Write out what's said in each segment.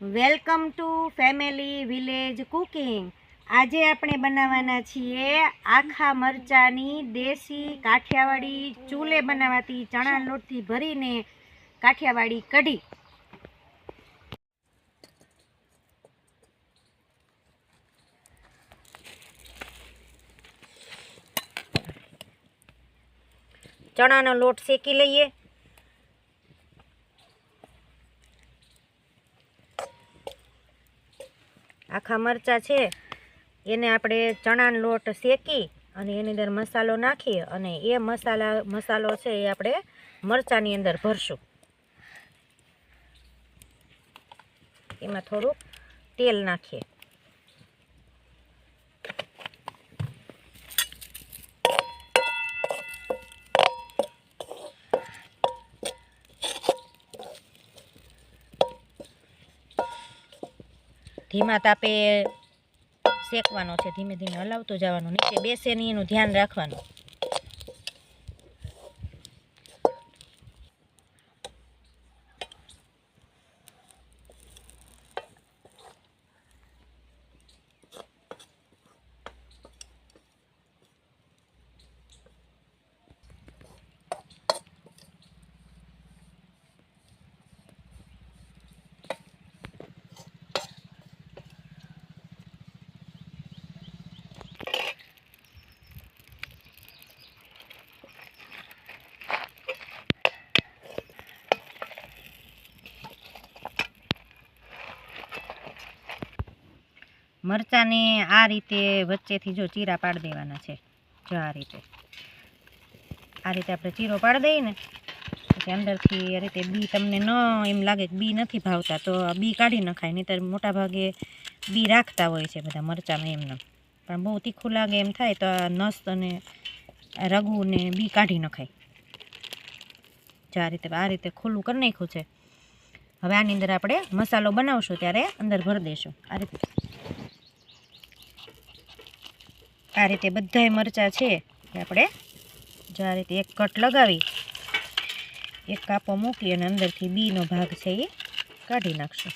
Welcome to family village cooking. આજે આપણે બનાવવાના છીએ આખા મરચાની દેશી કાઠિયાવાડી ચૂલે બનાવાતી ચણા લોટથી ભરીને કાઠિયાવાડી કઢી. ચણાનો લોટ શેકી લઈએ. આખા મરચાં છે. એને આપણે ચણાનો લોટ શેકી અને એની અંદર મસાલો નાખીએ અને એ મસાલા, મસાલો છે એ આપણે મરચાંની અંદર ભરશું. એમાં થોડુંક તેલ નાખીએ. ધીમા તાપે શેકવાનો છે ધીમે ધીમે હલાવતું જવાનું નીચે બેસે નહીં એનું ધ્યાન રાખવાનું. મરચાંને આ રીતે વચ્ચેથી જો ચીરા પાડી દેવાના છે, જો આ રીતે. આ રીતે આપણે ચીરો પાડી દઈએ ને, પછી અંદરથી આ રીતે બી તમને ન એમ લાગે કે બી નથી ભાવતા, તો બી કાઢી નખાય, નહીંતર મોટા ભાગે બી રાખતા હોય છે બધા મરચાંમાં એમને પણ બહુ તીખું લાગે એમ થાય તો આ નસ અને રગું ને બી કાઢી નખાય. જો આ રીતે આ રીતે ખુલ્લું કરી નાખ્યું છે. હવે આની અંદર આપણે મસાલો બનાવશું, ત્યારે અંદર ભરી દઈશું આ રીતે. આ રીતે બધાય મરચાં છે. એ આપણે જો આ રીતે એક કટ લગાવી, એક કાપો મૂકી અને અંદરથી બીનો ભાગ છે એ કાઢી નાખશું.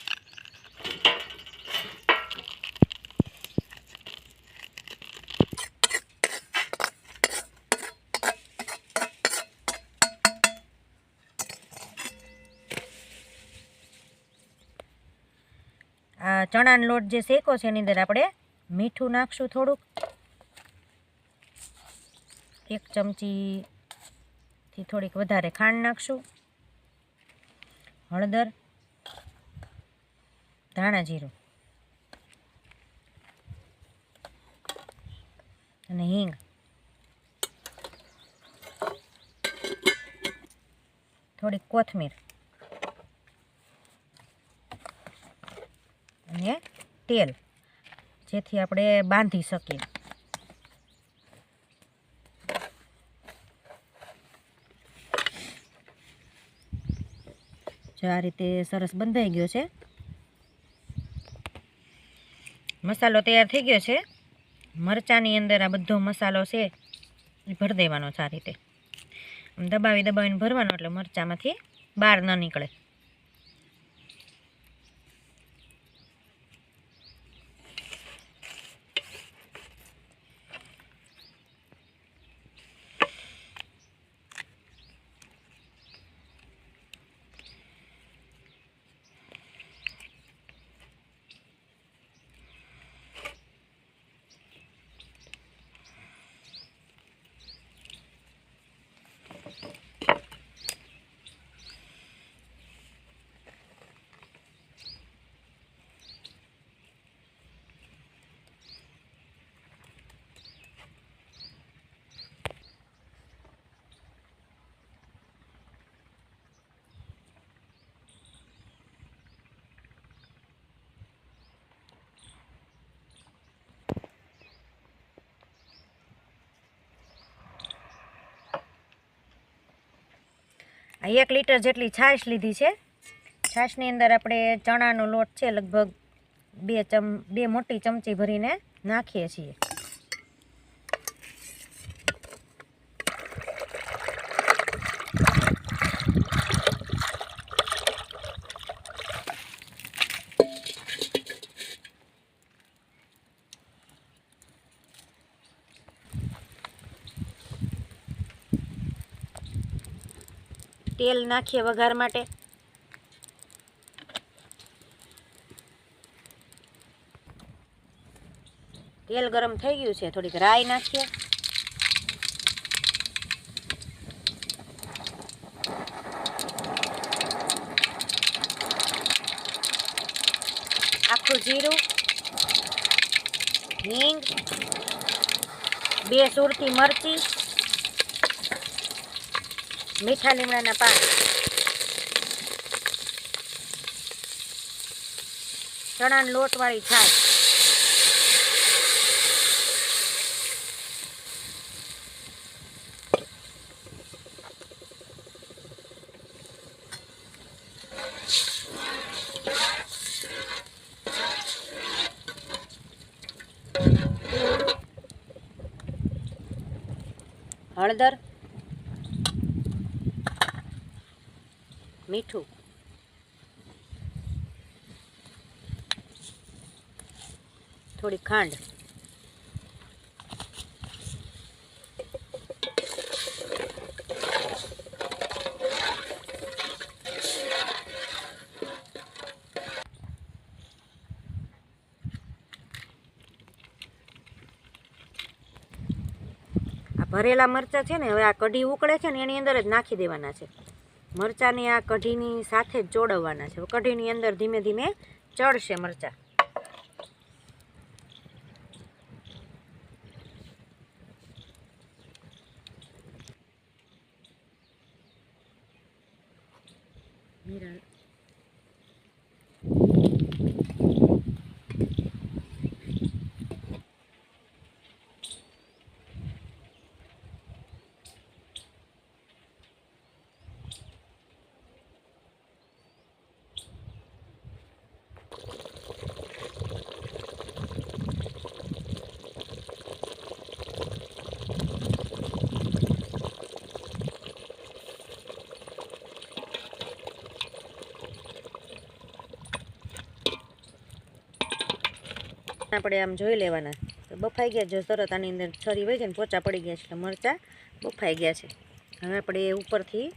આ ચણાનો લોટ જે શેકો છે એની અંદર આપણે મીઠું નાખશું થોડુંક. એક ચમચીથી થોડીક વધારે ખાંડ નાખશું. હળદર, ધાણા જીરું અને હિંગ. થોડીક કોથમીર અને તેલ, જેથી આપણે બાંધી શકીએ. જો આ રીતે સરસ બંધાઈ ગયો છે. મસાલો તૈયાર થઈ ગયો છે. મરચાંની અંદર આ બધો મસાલો છે એ ભરી દેવાનો છે આ રીતે. દબાવી દબાવીને ભરવાનો, એટલે મરચાંમાંથી બહાર ન નીકળે. એક લીટર જેટલી છાશ લીધી છે. છાશની અંદર આપણે ચણાનો લોટ છે લગભગ બે ચમ, બે મોટી ચમચી ભરીને નાખીએ છીએ. તેલ નાખીએ વઘાર માટે. તેલ ગરમ થઈ ગયું છે, થોડીક રાઈ નાખીએ. આખું જીરું, હિંગ, બે સુરતી મરચી મીઠા લીમડાના પાન ચણાના લોટવાળી છાશ. હળદર. મીઠું. થોડી ખાંડ. ભરેલા મરચાં છે ને, હવે આ કઢી ઉકળે છે ને, એની અંદર જ નાખી દેવાના છે. મરચાંને આ કઢીની સાથે જ ચોળવવાના છે. કઢીની અંદર ધીમે ધીમે ચડશે મરચાં. મીરા આપણે આમ જોઈ લેવાના. તો બફાઈ ગયા જો તરત આની અંદર છરી વહી ગઈ ને પોચા પડી ગયા છે એટલે મરચાં બફાઈ ગયા છે. હવે આપણે એ ઉપરથી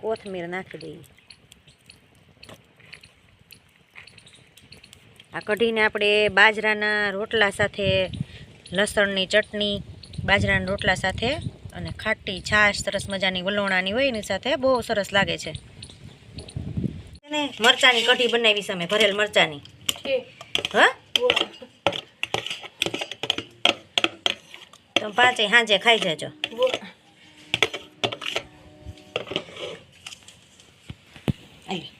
કોથમીર નાખી દઈએ. આ કઢીને આપણે બાજરાના રોટલા સાથે લસણની ચટણી બાજરાના રોટલા સાથે અને ખાટી છાશ સરસ મજાની વલોણાની હોય એની સાથે બહુ સરસ લાગે છે. ને મરચાની કઢી બનાવી સામે ભરેલ મરચાની. હા? તમે પાંચે સાંજે ખાઈ જજો આઈ.